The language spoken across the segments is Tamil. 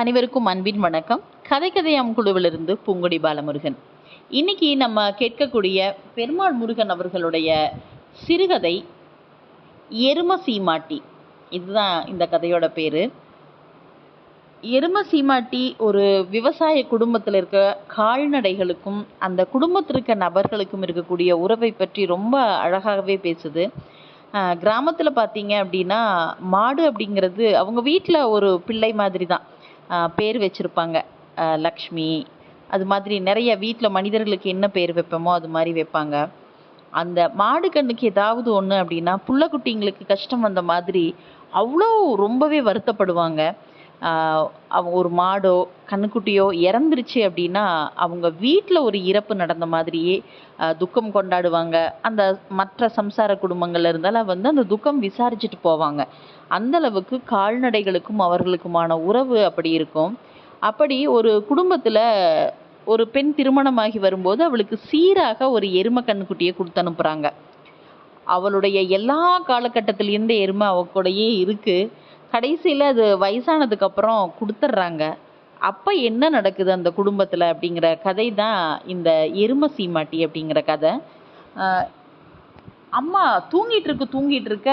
அனைவருக்கும் அன்பின் வணக்கம். கதை கதையாம் குழுவிலிருந்து பூங்குடி பாலமுருகன். இன்னைக்கு நம்ம கேட்கக்கூடிய பெருமாள் முருகன் அவர்களுடைய சிறுகதை எரும சீமாட்டி இதுதான் இந்த கதையோட பேரு. எரும சீமாட்டி ஒரு விவசாய குடும்பத்தில் இருக்க கால்நடைகளுக்கும் அந்த குடும்பத்தில் இருக்க நபர்களுக்கும் இருக்கக்கூடிய உறவை பற்றி ரொம்ப அழகாகவே பேசுது. கிராமத்தில் பார்த்தீங்க அப்படின்னா மாடு அப்படிங்கிறது அவங்க வீட்டில் ஒரு பிள்ளை மாதிரி தான் பேர் வச்சுருப்பாங்க. லக்ஷ்மி. அது மாதிரி நிறைய வீட்டில் மனிதர்களுக்கு என்ன பேர் வைப்போமோ அது மாதிரி வைப்பாங்க. அந்த மாடு கண்ணுக்கு ஏதாவது ஒன்று அப்படின்னா புள்ளக்குட்டிங்களுக்கு கஷ்டம் வந்த மாதிரி அவ்வளோ ரொம்பவே வருத்தப்படுவாங்க. அவங்க ஒரு மாடோ கண்ணுக்குட்டியோ இறந்துருச்சு அப்படின்னா அவங்க வீட்டில் ஒரு இறப்பு நடந்த மாதிரியே துக்கம் கொண்டாடுவாங்க. அந்த மற்ற சம்சார குடும்பங்கள்ல இருந்தாலும் வந்து அந்த துக்கம் விசாரிச்சுட்டு போவாங்க. அந்த அளவுக்கு கால்நடைகளுக்கும் அவர்களுக்குமான உறவு அப்படி இருக்கும். அப்படி ஒரு குடும்பத்தில் ஒரு பெண் திருமணமாகி வரும்போது அவளுக்கு சீராக ஒரு எரும கண்ணுக்குட்டியை கொடுத்து அனுப்புகிறாங்க அவளுடைய எல்லா காலகட்டத்திலேருந்து எருமை அவ கூடயே இருக்குது கடைசியில் அது வயசானதுக்கப்புறம் கொடுத்துட்றாங்க. அப்போ என்ன நடக்குது அந்த குடும்பத்தில் அப்படிங்கிற கதை தான் இந்த எரும சீமாட்டி அப்படிங்கிற கதை. அம்மா தூங்கிட்டு இருக்கு தூங்கிட்டு இருக்க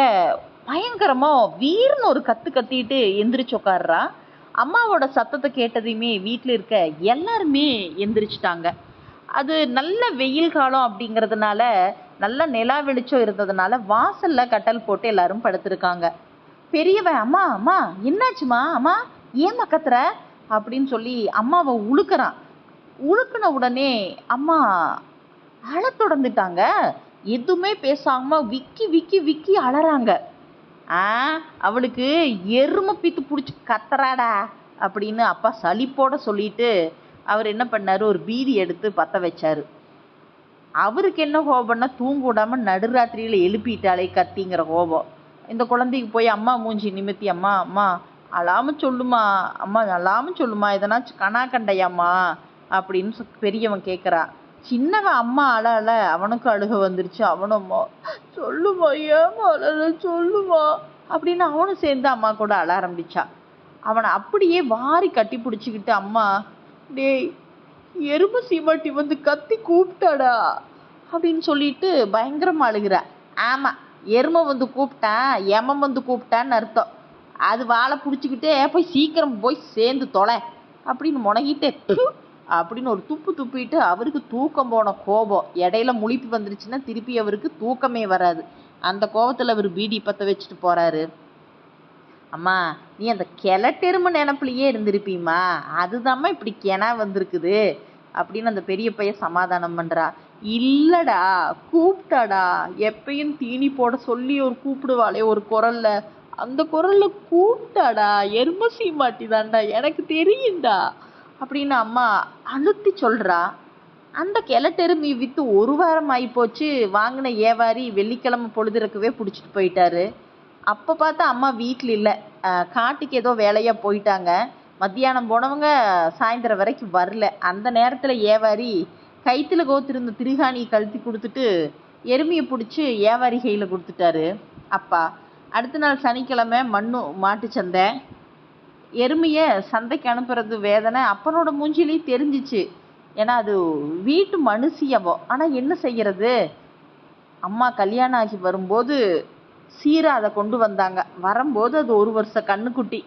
பயங்கரமாக வீர்னு ஒரு கற்று கத்திட்டு எந்திரிச்சு உட்காடுறா அம்மாவோட சத்தத்தை கேட்டதையுமே வீட்டில் இருக்க எல்லாருமே எந்திரிச்சிட்டாங்க. அது நல்ல வெயில் காலம் அப்படிங்கிறதுனால நல்ல நிலா வெளிச்சம் இருந்ததுனால வாசல்ல கட்டல் போட்டு எல்லாரும் படுத்திருக்காங்க. பெரியவன் அம்மா அம்மா என்னாச்சுமா? அம்மா ஏம்மா கத்துற? அப்படின்னு சொல்லி அம்மாவை உழுக்கிறான். உழுக்குன உடனே அம்மா அழத் தொடர்ந்துட்டாங்க. எதுவுமே பேசாம விக்கி விக்கி விக்கி அழறாங்க அவளுக்கு எருமை பீத்து பிடிச்சி கத்துறாடா அப்படின்னு அப்பா சலிப்போட சொல்லிட்டு அவர் என்ன பண்ணாரு? ஒரு பீதி எடுத்து பத்த வச்சார். அவருக்கு என்ன கோபம்னா தூங்க விடாம நடுராத்திரியில் எழுப்பிட்டாலே கத்திங்கிற கோபம். இந்த குழந்தைக்கு போய் அம்மா மூஞ்சி நிமித்தி அம்மா அம்மா அழாம சொல்லுமா அம்மா அழாம சொல்லுமா எதனாச்சும் கனா கண்டையாம்மா அப்படின்னு சொ- பெரியவன் கேட்குறான் சின்னவன் அம்மா அழ அழ அவனுக்கும் அழுக வந்துருச்சு. அவனும் சொல்லுமா ஏமா அழல? சொல்லுமா? அப்படின்னு அவனும் சேர்ந்து அம்மா கூட அழ ஆரம்பிச்சான் அவனை அப்படியே வாரி கட்டி பிடிச்சிக்கிட்டு அம்மா டேய் எறும்பு சீமாட்டி வந்து கத்தி கூப்பிட்டாடா? அப்படின்னு சொல்லிட்டு பயங்கரமா அழுகிற. ஆமா எருமை வந்து கூப்பிட்டேன் எமன் வந்து கூப்பிட்டான்னு அர்த்தம். அது வாழை பிடிச்சிக்கிட்டே போய் சீக்கிரம் போய் சேர்ந்து தொலை. அப்படின்னு முனகிட்டே அப்படின்னு ஒரு துப்பு துப்பிட்டு அவருக்கு தூக்கம் போன கோபம். இடையில முழிப்பு வந்துருச்சுன்னா திருப்பி அவருக்கு தூக்கமே வராது. அந்த கோபத்தில் அவர் பீடி பற்ற வச்சுட்டு போறாரு. அம்மா நீ அந்த கிளட்டெருமை நினப்பிலேயே இருந்திருப்பீம்மா. அதுதாம்மா இப்படி கிணா வந்திருக்குது அப்படின்னு அந்த பெரிய பையன் சமாதானம் பண்றா. இல்லடா கூப்பிட்டாடா. எப்பயும் தீனி போட சொல்லி ஒரு கூப்பிடுவாளே ஒரு குரல்ல. அந்த குரல்ல கூப்பிட்டாடா. எருமசி மாட்டி தான்டா எனக்கு தெரியும்டா. அப்படின்னு அம்மா அழுத்தி சொல்றா. அந்த கிளட்டெருமி வித்து ஒரு வாரம் ஆகி போச்சு வாங்கின ஏவாரி வெள்ளிக்கிழமை பொழுதுறக்கவே பிடிச்சிட்டு போயிட்டாரு. அப்போ பார்த்தா அம்மா வீட்டில் இல்லை. காட்டுக்கு ஏதோ வேலையாக போயிட்டாங்க. மத்தியானம் போனவங்க சாயந்தரம் வரைக்கும் வரல. அந்த நேரத்தில் ஏவாரி கைத்தில் கோத்திருந்த திருகாணியை கழுத்தி கொடுத்துட்டு எருமையை பிடிச்சி ஏவாரி கையில் கொடுத்துட்டாரு. அப்பா அடுத்த நாள் சனிக்கிழமை மண்ணு மாட்டு சந்தை. எருமையை சந்தைக்கு அனுப்புறது வேதனை அப்பனோட மூஞ்சிலையும் தெரிஞ்சிச்சு. ஏன்னா அது வீட்டு மனுஷியவோ. ஆனால் என்ன செய்யறது? அம்மா கல்யாணம் ஆகி வரும்போது சீரா அதை கொண்டு வந்தாங்க. வரும்போது அது ஒரு வருஷ கண்ணுக்குட்டி.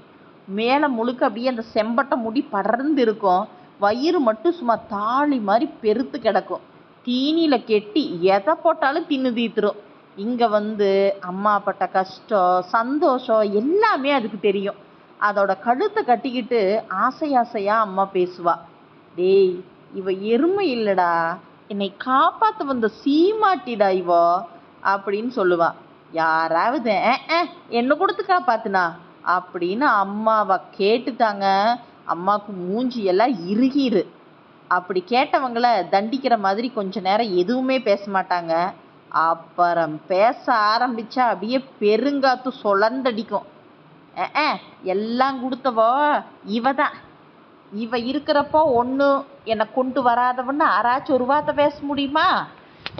மேலே முழுக்க அப்படியே அந்த செம்பட்டை முடி படர்ந்து இருக்கும் வயிறு மட்டும் சும்மா தாலி மாதிரி பெருத்து கிடக்கும். தீனியில் கெட்டி எதை போட்டாலும் தின்னு தீத்துரும். இங்கே வந்து அம்மா பட்ட கஷ்டம் சந்தோஷம் எல்லாமே அதுக்கு தெரியும். அதோட கழுத்தை கட்டிக்கிட்டு ஆசை அம்மா பேசுவா. டேய் இவ எருமை இல்லடா. என்னை காப்பாத்த வந்த சீமாட்டிடா இவோ அப்படின்னு சொல்லுவா. யாராவது என்ன கொடுத்து காப்பாத்துனா? அப்படின்னு அம்மாவை கேட்டுட்டாங்க. அம்மாவுக்கு மூஞ்சி எல்லாம் இறுகிரு. அப்படி கேட்டவங்கள தண்டிக்கிற மாதிரி கொஞ்ச நேரம் எதுவுமே பேச மாட்டாங்க. அப்புறம் பேச ஆரம்பிச்சா அப்படியே பெருங்காத்து சொலந்தடிக்கும் எல்லாம் கொடுத்தவோ? இவ தான் இவ இருக்கிறப்போ ஒன்று என்னை கொண்டு வராதவன்னு யாராச்சும் ஒரு வார்த்தை பேச முடியுமா?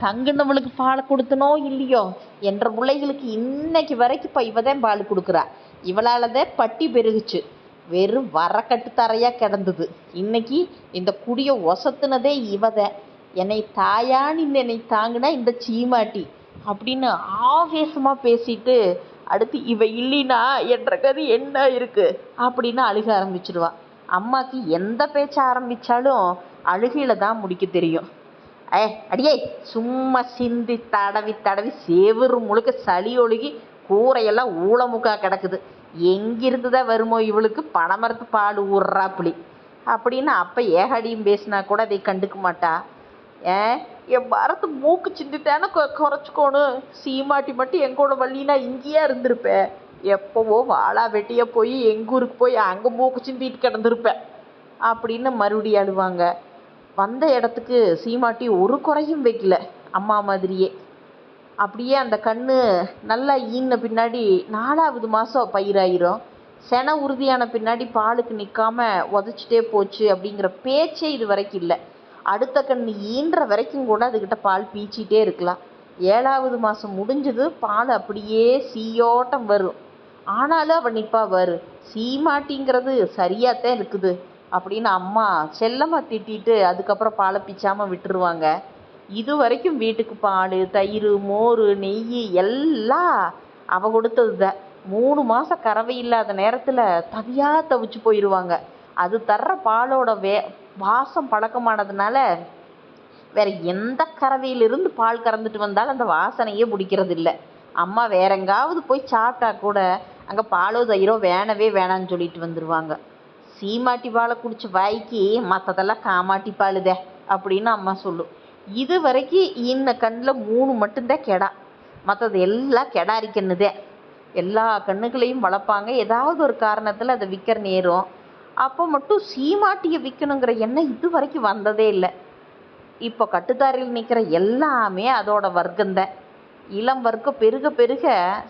தங்குனவளுக்கு பால் கொடுத்தனோ இல்லையோ? என்ற பிள்ளைகளுக்கு இன்னைக்கு வரைக்கும் இப்போ இவ தான் பால் கொடுக்குறா. இவளாலதே தான் பட்டி பெருகுச்சு. வெறும் வரக்கட்டு தரையாக கிடந்தது. இன்னைக்கு இந்த குடியை ஒசத்துனதே இவதை என்னை தாயான்னு என்னை தாங்கினா இந்த சீமாட்டி அப்படின்னு ஆவேசமாக பேசிட்டு அடுத்து இவ இல்லைனா என்ற கதி என்ன இருக்குது அப்படின்னு அழுக ஆரம்பிச்சிடுவா. அம்மாக்கு எந்த பேச்ச ஆரம்பிச்சாலும் அழுகையில் தான் முடிக்க தெரியும். ஏ அடியே சும்மா சிந்தி தடவி தடவி சேவரு முழுக்க சளி ஒழுகி கூரையெல்லாம் ஊளமுக்கா கிடக்குது. எங்கிருந்து தான் வருமோ இவளுக்கு? பனைமரத்து பால் ஊறுறாப்புளி அப்படின்னு அப்போ ஏகாடியும் பேசினா கூட அதை கண்டுக்க மாட்டா. ஏன் என் மரத்து மூக்கு சிந்திட்டேன்னு கொ குறைச்சிக்கோணும் சீமாட்டி மட்டும் எங்கூட வள்ளினா இங்கேயே இருந்திருப்பேன் எப்போவோ வாழா வெட்டியாக போய் எங்கூருக்கு போய் அங்கே மூக்கு சிந்திட்டு கிடந்திருப்பேன் அப்படின்னு மறுபடியும் அழுவாங்க. வந்த இடத்துக்கு சீமாட்டி ஒரு குறையும் வைக்கல அம்மா மாதிரியே. அப்படியே அந்த கண்ணு நல்லா ஈன பின்னாடி நாலாவது மாதம் பயிராயிரும். சென உறுதியான பின்னாடி பாலுக்கு நிற்காம உதச்சிட்டே போச்சு அப்படிங்கிற பேச்சே இது வரைக்கும் இல்லை. அடுத்த கண்ணு ஈன்ற வரைக்கும் கூட அதுக்கிட்ட பால் பீச்சிட்டே இருக்கலாம். ஏழாவது மாதம் முடிஞ்சது பால் அப்படியே சீயோட்டம் வரும். ஆனாலும் அவள் நிற்பா வரு சீமாட்டிங்கிறது சரியாத்தான் இருக்குது அப்படின்னு அம்மா செல்லமாக திட்டிட்டு அதுக்கப்புறம் பாலை பிச்சாமல் விட்டுருவாங்க. இது வரைக்கும் வீட்டுக்கு பால் தயிர் மோர் நெய் எல்லாம் அவ கொடுத்தது தான் மூணு மாதம் கறவை இல்லாத நேரத்தில் தவியாக தவிச்சு போயிடுவாங்க அது தர்ற பாலோட வே வாசம் பழக்கமானதுனால வேற எந்த கறவையிலிருந்து பால் கறந்துட்டு வந்தாலும் அந்த வாசனையே பிடிக்கிறது இல்லை அம்மா வேற எங்காவது போய் சாப்பிட்டா கூட அங்கே பாலோ தயிரோ வேணவே வேணான்னு சொல்லிட்டு வந்துடுவாங்க சீமாட்டி பாலை குடிச்ச வாய்க்கு மற்றதெல்லாம் காமாட்டி பாலுதே அப்படின்னு அம்மா சொல்லும். இது வரைக்கும் இன்ன கண்ணில் மூணு மட்டும்தான் கெடா. மற்றது எல்லாம் கெடாரி கண்ணுதே. எல்லா கண்ணுகளையும் வளர்ப்பாங்க. ஏதாவது ஒரு காரணத்தில் அதை விற்கிற நேரம் அப்போ மட்டும் சீமாட்டியை விற்கணுங்கிற எண்ணம் இது வரைக்கும் வந்ததே இல்லை. இப்போ கட்டுத்தாரில் நிற்கிற எல்லாமே அதோட வர்க்கந்தேன் இளம் வர்க்கம் பெருக பெருக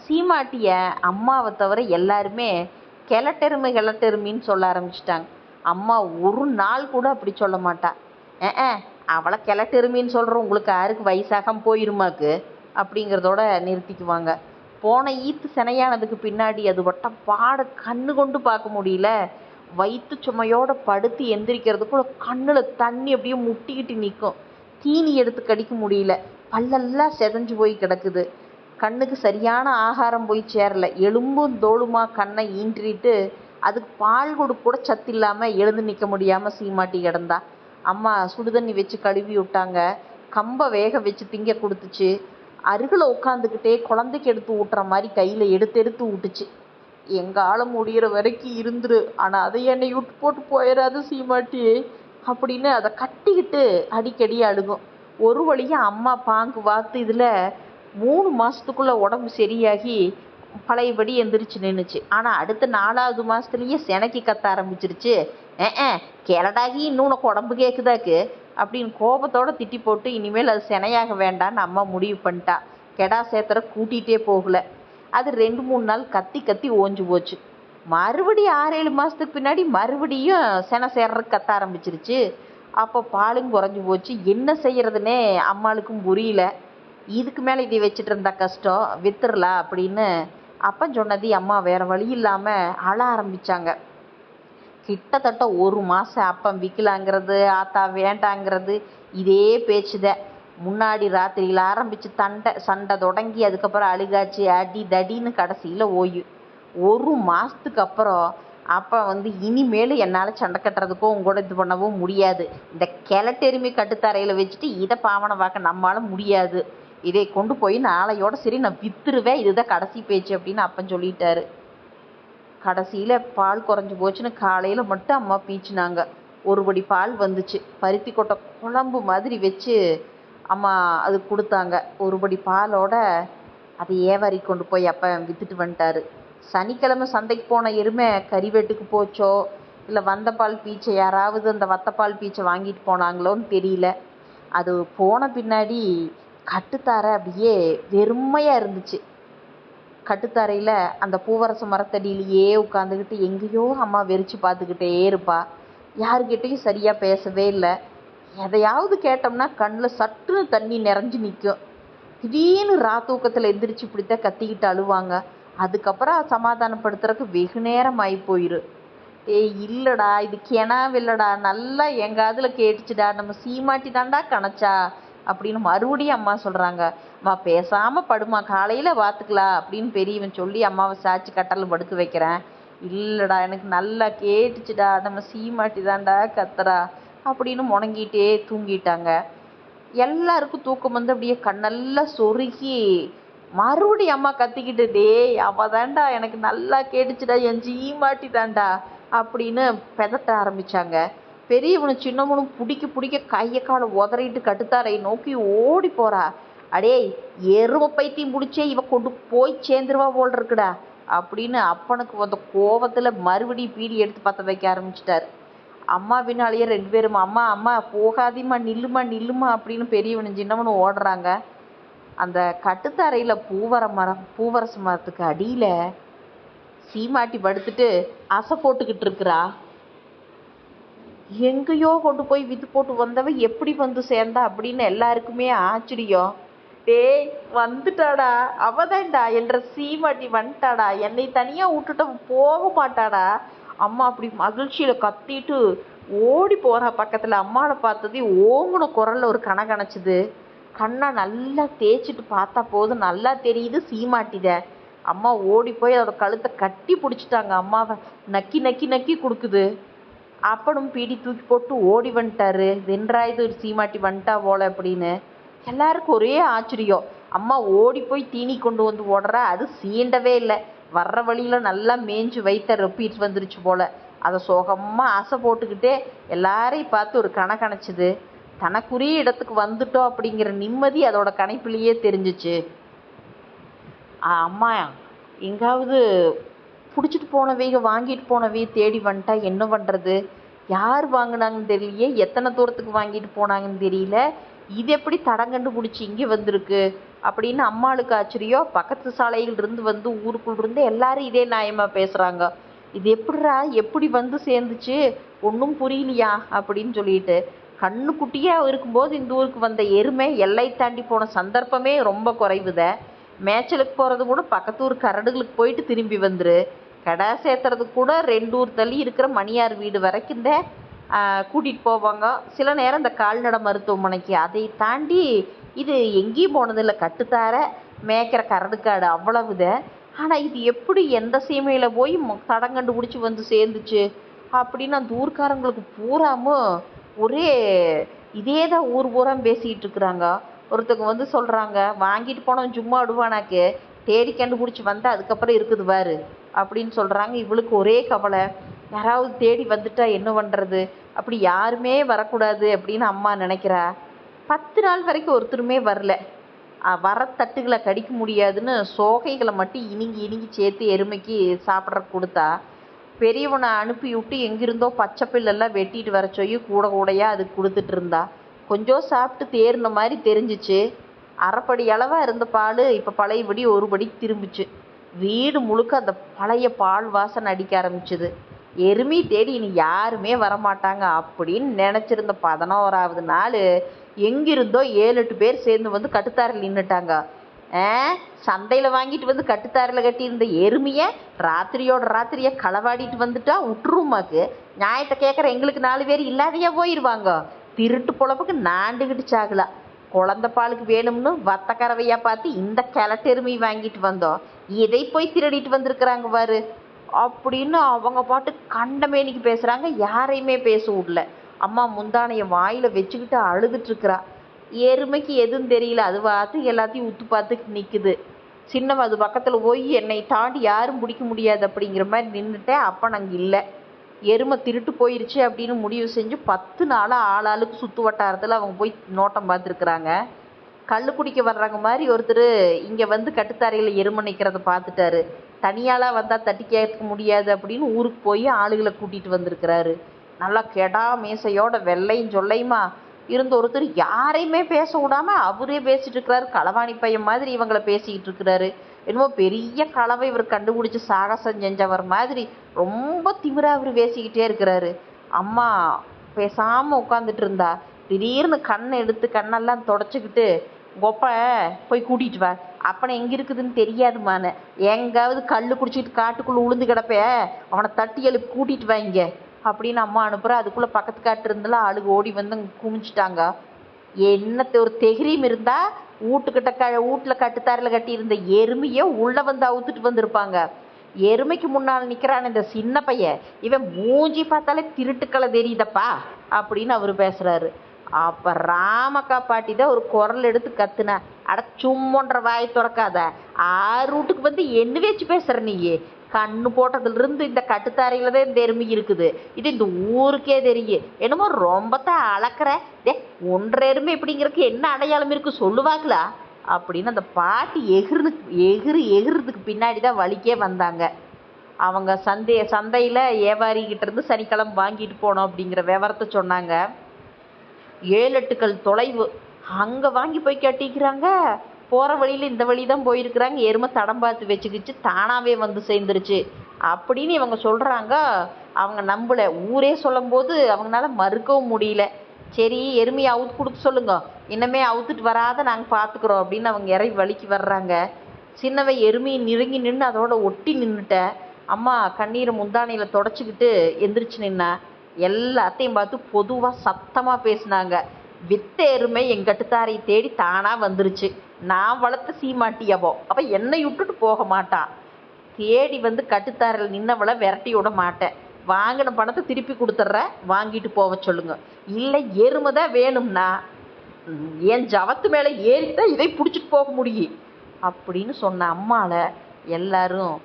சீமாட்டியை அம்மாவை தவிர எல்லாருமே கிளட்டெருமை கிளட்டெருமின்னு சொல்ல ஆரம்பிச்சிட்டாங்க. அம்மா ஒரு நாள் கூட அப்படி சொல்ல மாட்டா. ஏ அவளை கிளட்டெருமின்னு சொல்கிற உங்களுக்கு யாருக்கு வயசாகாம போயிருமாக்கு? அப்படிங்கிறதோட நிறுத்திக்குவாங்க. போன ஈத்து சினையானதுக்கு பின்னாடி அது வட்டம் பாட கண்ணு கொண்டு பார்க்க முடியல. வயிற்று சுமையோட படுத்து எந்திரிக்கிறதுக்குள்ள கண்ணில் தண்ணி அப்படியே முட்டிக்கிட்டு நிற்கும் தீனி எடுத்து கடிக்க முடியல. பல்லெல்லாம் செதஞ்சு போய் கிடக்குது. கண்ணுக்கு சரியான ஆகாரம் போய் சேரல. எலும்பும் தோளுமா கண்ணை ஈன்றிட்டு அதுக்கு பால் கொடு கூட சத்து இல்லாமல் எழுந்து நிற்க முடியாமல் சீமாட்டி கிடந்தா. அம்மா சுடுதண்ணி வச்சு கழுவி விட்டாங்க. கம்பை வேக வச்சு திங்க கொடுத்துச்சு. அருகில் உட்காந்துக்கிட்டே குழந்தைக்கு எடுத்து ஊட்டுற மாதிரி கையில் எடுத்து எடுத்து எங்கள் எங்கால முடியிற வரைக்கும் இருந்துரு. ஆனால் அதை என்னை விட்டு போட்டு போயிடாது சீமாட்டி. அப்படின்னு அதை கட்டிக்கிட்டு அடிக்கடி அழுகும். ஒரு வழியாக அம்மா பாங்கு வாத்து இதில் மூணு மாதத்துக்குள்ளே உடம்பு சரியாகி பழையபடி எந்திரிச்சு நின்றுச்சு ஆனால் அடுத்த நாலாவது மாதத்துலேயே செனக்கி கத்த ஆரம்பிச்சிருச்சு. ஏ கேரடாகி இன்னும் உனக்கு உடம்பு கேட்குதாக்கு அப்படின்னு கோபத்தோடு திட்டி போட்டு இனிமேல் அது செனையாக வேண்டான்னு அம்மா முடிவு பண்ணிட்டா. கெடா சேத்திர கூட்டிகிட்டே போகல. அது ரெண்டு மூணு நாள் கத்தி கத்தி ஓஞ்சு போச்சு. மறுபடியும் ஆறு ஏழு மாதத்துக்கு பின்னாடி மறுபடியும் செனை சேர்றதுக்கு கத்த ஆரம்பிச்சிருச்சு. அப்போ பாலும் குறைஞ்சி போச்சு. என்ன செய்யறதுனே அம்மாளுக்கும் புரியல. இதுக்கு மேலே இதை வச்சுட்டு இருந்தா கஷ்டம். வித்துடலாம் அப்படின்னு அப்போ சொன்னது அம்மா வேற வழி இல்லாமல் அழ ஆரம்பித்தாங்க கிட்டத்தட்ட ஒரு மாதம் அப்பம் விற்கலாங்கிறது ஆத்தா வேண்டாங்கிறது இதே பேச்சுதான். முன்னாடி ராத்திரியில் ஆரம்பித்து தண்டை சண்டை தொடங்கி அதுக்கப்புறம் அழுகாச்சு அடி தடின்னு கடைசியில் ஓய்வு. ஒரு மாதத்துக்கு அப்புறம் அப்போ வந்து இனிமேல் என்னால் சண்டை கட்டுறதுக்கோ உங்களோட இது பண்ணவும் முடியாது. இந்த கிளட்டெருமை கட்டுத்தரையில் வச்சுட்டு இதை பாவனை பார்க்க நம்மளால் முடியாது. இதை கொண்டு போய் நாளையோட சரி நான் வித்துருவேன். இதுதான் கடைசி பேச்சு அப்படின்னு அப்பன் சொல்லிட்டாரு. கடைசியில் பால் குறைஞ்சி போச்சுன்னு காலையில் மட்டும் அம்மா பீச்சினாங்க. ஒருபடி பால் வந்துச்சு. பருத்தி கொட்டை குழம்பு மாதிரி வச்சு அம்மா அது கொடுத்தாங்க. ஒரு படி பாலோட அதை ஏவாரி கொண்டு போய் அப்போ விற்றுட்டு வந்துட்டாரு. சனிக்கிழமை சந்தைக்கு போன எருமை கறிவெட்டுக்கு போச்சோ? இல்லை வந்த பால் பீச்சை யாராவது அந்த வத்தப்பால் பீச்சை வாங்கிட்டு போனாங்களோன்னு தெரியல. அது போன பின்னாடி கட்டுத்தாரை அப்படியே வெறுமையாக இருந்துச்சு. கட்டுத்தரையில் அந்த பூவரச மரத்தடியிலேயே உட்காந்துக்கிட்டு எங்கேயோ அம்மா வெறிச்சு பார்த்துக்கிட்டே இருப்பா. யாருக்கிட்டேயும் சரியாக பேசவே இல்லை. எதையாவது கேட்டோம்னா கண்ணில் சட்டுன்னு தண்ணி நிறைஞ்சு நிற்கும் திடீர்னு ரா தூக்கத்தில் எந்திரிச்சு இப்படித்தான் கத்திக்கிட்டு அழுவாங்க. அதுக்கப்புறம் சமாதானப்படுத்துறதுக்கு வெகு நேரம் ஆகி போயிடும் ஏய் இல்லைடா இது கிணாவு நல்லா எங்கள் அதில் கேட்டுச்சுடா நம்ம சீமாட்டி தாண்டா கணச்சா அப்படின்னு மறுபடியும் அம்மா சொல்கிறாங்க அம்மா பேசாமல் படுமா காலையில் பார்த்துக்கலாம் அப்படின்னு பெரியவன் சொல்லி அம்மாவை சாச்சி கட்டலில் படுக்க வைக்கிறேன். இல்லைடா எனக்கு நல்லா கேட்டுச்சுடா நம்ம சீமாட்டி தாண்டா கத்துறா அப்படின்னு முணங்கிட்டே தூங்கிட்டாங்க. எல்லாருக்கும் தூக்கம் வந்து அப்படியே கண்ணெல்லாம் சொருகி மறுபடியும் அம்மா கத்திக்கிட்டு டேய் அவ எனக்கு நல்லா கேட்டுச்சுடா என் சீமாட்டி தான்டா அப்படின்னு பெதட்ட ஆரம்பித்தாங்க பெரியவனும் சின்னவனும் பிடிக்க பிடிக்க கையை காலை உதறிட்டு கட்டுத்தாரை நோக்கி ஓடி போறா. அடே எரும பைத்தியம் பிடிச்சே இவ கொண்டு போய் சேர்ந்துருவா போல் இருக்குடா அப்படின்னு அப்பனுக்கு வந்த கோபத்தில் மறுபடியும் பீடி எடுத்து பற்ற வைக்க ஆரம்பிச்சிட்டாரு. அம்மாவினாலேயே ரெண்டு பேரும்? அம்மா அம்மா போகாதீம்மா நில்லுமா நில்லுமா அப்படின்னு பெரியவனும் சின்னவனும் ஓடுறாங்க. அந்த கட்டுத்தரையில் பூவர மரம் பூவரசு மரத்துக்கு அடியில் சீமாட்டி படுத்துட்டு அசை போட்டுக்கிட்டு இருக்கிறா. எங்கேயோ கொண்டு போய் வித்து போட்டு வந்தவ எப்படி வந்து சேர்ந்தா அப்படின்னு எல்லாருக்குமே ஆச்சரியம். டேய் வந்துட்டாடா அவதான்டா என்ற சீமாட்டி வந்துட்டாடா. என்னை தனியா விட்டுட்டு போக மாட்டாடா. அம்மா அப்படி மகிழ்ச்சியில கத்திட்டு ஓடி போறா பக்கத்துல. அம்மாவை பார்த்தது ஓங்குன குரல்ல ஒரு கண கணச்சுது கண்ணை நல்லா தேய்ச்சிட்டு பார்த்தா போதும். நல்லா தெரியுது சீமாட்டித அம்மா ஓடி போய் அதோட கழுத்தை கட்டி பிடிச்சிட்டாங்க. அம்மாவை நக்கி நக்கி நக்கி கொடுக்குது. அப்பனும் பீடி தூக்கி போட்டு ஓடி வந்துட்டாரு. வென்றாயுது ஒரு சீமாட்டி வந்துட்டா போல அப்படின்னு. எல்லாருக்கும் ஒரே ஆச்சரியம். அம்மா ஓடி போய் தீனி கொண்டு வந்து ஓடுறா. அது சீண்டவே இல்லை. வர்ற வழியில் நல்லா மேய்ஞ்சு வைத்த ரொப்பிட்டு வந்துருச்சு போல். அதை சோகமாக ஆசை போட்டுக்கிட்டே எல்லாரையும் பார்த்து ஒரு கண கணச்சிது தனக்குரிய இடத்துக்கு வந்துட்டோம் அப்படிங்கிற நிம்மதி அதோட கணைப்பிலேயே தெரிஞ்சிச்சு. அம்மா எங்காவது பிடிச்சிட்டு போனவைக வாங்கிட்டு போனவைய தேடி வந்துட்டா என்ன பண்ணுறது யார் வாங்கினாங்கன்னு தெரியலையே. எத்தனை தூரத்துக்கு வாங்கிட்டு போனாங்கன்னு தெரியல. இது எப்படி தடங்கண்டு பிடிச்சி இங்கே வந்திருக்கு? அப்படின்னு அம்மாளுக்கு ஆச்சரியம் பக்கத்து சாலையில் இருந்து வந்து ஊருக்குள்ள இருந்து எல்லாரும் இதே நியாயமா பேசுகிறாங்க இது எப்படிரா எப்படி வந்து சேர்ந்துச்சு? ஒன்றும் புரியலையா? அப்படின்னு சொல்லிட்டு கண்ணுக்குட்டியாக இருக்கும்போது இந்த ஊருக்கு வந்த எருமை எல்லை தாண்டி போன சந்தர்ப்பமே ரொம்ப குறைவுத. மேய்ச்சலுக்கு போகிறது கூட பக்கத்து ஊர் கரடுகளுக்கு போயிட்டு திரும்பி வந்துரு. கடை சேர்த்துறதுக்கு கூட ரெண்டு ஊர் தள்ளி இருக்கிற மணியார் வீடு வரைக்கும் இந்த கூட்டிகிட்டு போவாங்க. சில நேரம் இந்த கால்நடை மருத்துவமனைக்கு. அதை தாண்டி இது எங்கேயும் போனதில்லை கட்டுத்தார மேய்க்கிற கரடுக்காடு இதை. ஆனால் இது எப்படி எந்த சீமையில் போய் மொ- தடம் கண்டுபிடிச்சி வந்து சேர்ந்துச்சு? அப்படின்னு அந்த ஊர்க்காரங்களுக்கு பூராமும் ஒரே இதே தான் ஊர் பூரா பேசிக்கிட்டு இருக்கிறாங்க. ஒருத்தங்க வந்து சொல்கிறாங்க வாங்கிட்டு போனவன் சும்மா விடுவானாக்கு தேடி கண்டுபிடிச்சி வந்தால் அதுக்கப்புறம் இருக்குது பாரு அப்படின்னு சொல்கிறாங்க இவளுக்கு ஒரே கவலை யாராவது தேடி வந்துட்டா என்ன பண்ணுறது அப்படி யாருமே வரக்கூடாது அப்படின்னு அம்மா நினைக்கிறா. பத்து நாள் வரைக்கும் ஒருத்தருமே வரல. வர தட்டுகளை கடிக்க முடியாதுன்னு சோகைகளை மட்டும் இனிங்கி இனிங்கி சேர்த்து எருமைக்கு சாப்பிட்ற கொடுத்தா பெரியவனை அனுப்பி விட்டு எங்கிருந்தோ பச்சை பில்லெல்லாம் வெட்டிட்டு வர சொல்லி கூட கூடையாக அது கொடுத்துட்டு இருந்தா கொஞ்சம் சாப்பிட்டு தேறின மாதிரி தெரிஞ்சிச்சு. அரைப்படி அளவாக இருந்த பால் இப்போ பழையபடி ஒரு படி திரும்பிச்சு. வீடு முழுக்க அந்த பழைய பால் வாசனை அடிக்க ஆரம்பிச்சுது. எருமை தேடி இனி யாருமே வரமாட்டாங்க அப்படின்னு நினச்சிருந்த பதினோராவது நாள் எங்கிருந்தோ ஏழு எட்டு பேர் சேர்ந்து வந்து கட்டுத்தாரில் நின்றுட்டாங்க ஆ? சந்தையில் வாங்கிட்டு வந்து கட்டுத்தாரில் கட்டியிருந்த எருமையை ராத்திரியோட ராத்திரியை களவாடிட்டு வந்துட்டா விட்டுருமாக்கு நியாயத்தை கேட்குற எங்களுக்கு நாலு பேர் இல்லாதையா போயிடுவாங்க திருட்டு பொழப்புக்கு நாண்டுகிட்டு சாகலாம் குழந்த பாலுக்கு வேணும்னு வத்த பார்த்து இந்த கிளட்டெருமை வாங்கிட்டு வந்தோம். இதை போய் திருடிட்டு வந்திருக்கிறாங்க பாரு. அப்படின்னு அவங்க பாட்டு கண்டமேனிக்கு பேசுகிறாங்க யாரையுமே பேச விடல. அம்மா முந்தானையை வாயில் வச்சுக்கிட்டு அழுதுட்டுருக்குறா எருமைக்கு எதுவும் தெரியல. அது பார்த்து எல்லாத்தையும் உத்து பார்த்து நிற்குது சின்னவன் அது பக்கத்தில் போய் என்னை தாண்டி யாரும் பிடிக்க முடியாது அப்படிங்கிற மாதிரி நின்றுட்டேன் அப்போ நாங்கள் இல்லை. எருமை திருட்டு போயிருச்சு அப்படின்னு முடிவு செஞ்சு பத்து நாளாக ஆளாளுக்கு சுற்று வட்டாரத்தில் அவங்க போய் நோட்டம் பார்த்துருக்குறாங்க. கல் குடிக்க வர்றாங்க மாதிரி ஒருத்தர் இங்கே வந்து கட்டுத்தாரையில் எருமை நிற்கிறத பார்த்துட்டாரு. தனியாளா வந்தால் தட்டி கேட்க முடியாது அப்படின்னு ஊருக்கு போய் ஆளுகளை கூட்டிகிட்டு வந்திருக்கிறாரு. நல்லா கெடா மீசையோட வெள்ளையும் சொல்லையுமா? இருந்த ஒருத்தர் யாரையுமே பேச விடாமல் அவரே பேசிகிட்டு இருக்கிறாரு களவாணி பையன் மாதிரி இவங்களை பேசிக்கிட்டு இருக்கிறாரு. என்னமோ பெரிய களவை இவர் கண்டுபிடிச்சி சாகசம் செஞ்சவர் மாதிரி ரொம்ப திமிரா அவர் பேசிக்கிட்டே இருக்கிறாரு. அம்மா பேசாமல் உட்காந்துட்டு இருந்தா திடீர்னு கண்ணை எடுத்து கண்ணெல்லாம் தொடச்சிக்கிட்டு கொப்ப போய் கூட்டிகிட்டு வா. அப்பனை எங்கே இருக்குதுன்னு தெரியாதுமான்னு எங்காவது கல் குடிச்சிட்டு காட்டுக்குள்ளே உளுந்து கிடப்பே. அவனை தட்டி எழுப்பி கூட்டிகிட்டு வாங்க அப்படின்னு அம்மா அனுப்புகிறா அதுக்குள்ளே பக்கத்து காட்டு இருந்தாலும் ஓடி வந்து குமிச்சிட்டாங்க என்னத்த ஒரு தெகிரியும் இருந்தால் வீட்டுக்கிட்ட க வீட்டில் கட்டுத்தாரில் கட்டியிருந்த எருமையை உள்ளே வந்து அவுத்துட்டு வந்திருப்பாங்க. எருமைக்கு முன்னால் நிற்கிறான் இந்த சின்ன பையன். இவன் மூஞ்சி பார்த்தாலே திருட்டுக்களை தெரியுதப்பா அப்படின்னு அவர் பேசுகிறாரு அப்போ ராமக்கா பாட்டி தான் ஒரு குரல் எடுத்து கத்துனா அட சும்மன்ற வாய் திறக்காத. ஆறு வீட்டுக்கு வந்து என்ன வச்சு பேசுகிற நீ கண்ணு போட்டதுலேருந்து இந்த கட்டுத்தாரையில் தான் இந்த எருமை இருக்குது. இது இந்த ஊருக்கே தெரியும் என்னமோ ரொம்ப தான் அளக்குற. டே ஒன்றரை எருமை இப்படிங்கிறதுக்கு என்ன அடையாளம் இருக்குது சொல்லுவாங்களா அப்படின்னு அந்த பாட்டி எகிர்னு எகிறு எகிறதுக்கு பின்னாடி தான் வலிக்கே வந்தாங்க. அவங்க சந்தை சந்தையில் வியாபாரிகிட்ட இருந்து சனிக்கிழமை வாங்கிட்டு போனோம் அப்படிங்கிற விவரத்தை சொன்னாங்க. ஏழு எட்டுக்கள் தொலைவு. அங்கே வாங்கி போய் கட்டிக்கிறாங்க. போகிற வழியில் இந்த வழி தான் போயிருக்கிறாங்க. எருமை தடம் பார்த்து வச்சுக்கிச்சு தானாகவே வந்து சேர்ந்துருச்சு. அப்படின்னு இவங்க சொல்கிறாங்க அவங்க நம்பலை. ஊரே சொல்லும்போது அவங்களால மறுக்கவும் முடியல. சரி எருமையை அவுத்து கொடுக்க சொல்லுங்க. இன்னமே அவுத்துட்டு வராத நாங்கள் பார்த்துக்குறோம் அப்படின்னு அவங்க இறங்கி வழிக்கு வர்றாங்க. சின்னவை எருமையை நெருங்கி நின்று அதோட ஒட்டி நின்றுட்டேன் அம்மா கண்ணீரை முந்தானையில் தொடச்சிக்கிட்டு எந்திரிச்சு நின்னா எல்லாத்தையும் பார்த்து பொதுவாக சத்தமாக பேசினாங்க. வித்த எருமை என் கட்டுத்தாரை தேடி தானாக வந்துருச்சு. நான் வளர்த்த சீமாட்டியவோ. அப்போ என்னை விட்டுட்டு போக மாட்டான் தேடி வந்து கட்டுத்தாரில் நின்னவளை விரட்டி விட மாட்டேன். வாங்கின பணத்தை திருப்பி கொடுத்துட்றேன் வாங்கிட்டு போக சொல்லுங்க. இல்லை எருமை தான் வேணும்னா என் ஜவத்து மேலே ஏறித்தான் இதை பிடிச்சிட்டு போக முடியும் அப்படின்னு சொன்ன அம்மால எல்லாரும்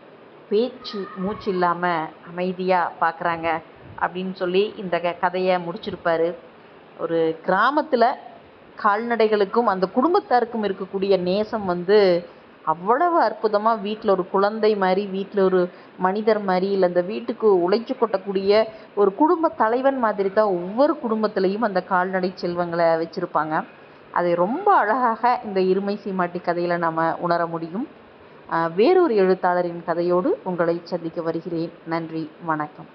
பேச்சு மூச்சு இல்லாமல் அமைதியாக பார்க்குறாங்க அப்படின்னு சொல்லி இந்த க- கதையை முடிச்சிருப்பாரு. ஒரு கிராமத்தில் கால்நடைகளுக்கும் அந்த குடும்பத்தாருக்கும் இருக்கக்கூடிய நேசம் வந்து அவ்வளவு அற்புதமாக வீட்டில் ஒரு குழந்தை மாதிரி வீட்டில் ஒரு மனிதர் மாதிரி இல்லை அந்த வீட்டுக்கு உழைச்சி கொட்டக்கூடிய ஒரு குடும்ப தலைவன் மாதிரி தான் ஒவ்வொரு குடும்பத்திலையும் அந்த கால்நடை செல்வங்களை வச்சுருப்பாங்க. அதை ரொம்ப அழகாக இந்த இருமை சீமாட்டி கதையில் நாம் உணர முடியும். வேறொரு எழுத்தாளரின் கதையோடு உங்களை சந்திக்க வருகிறேன். நன்றி வணக்கம்.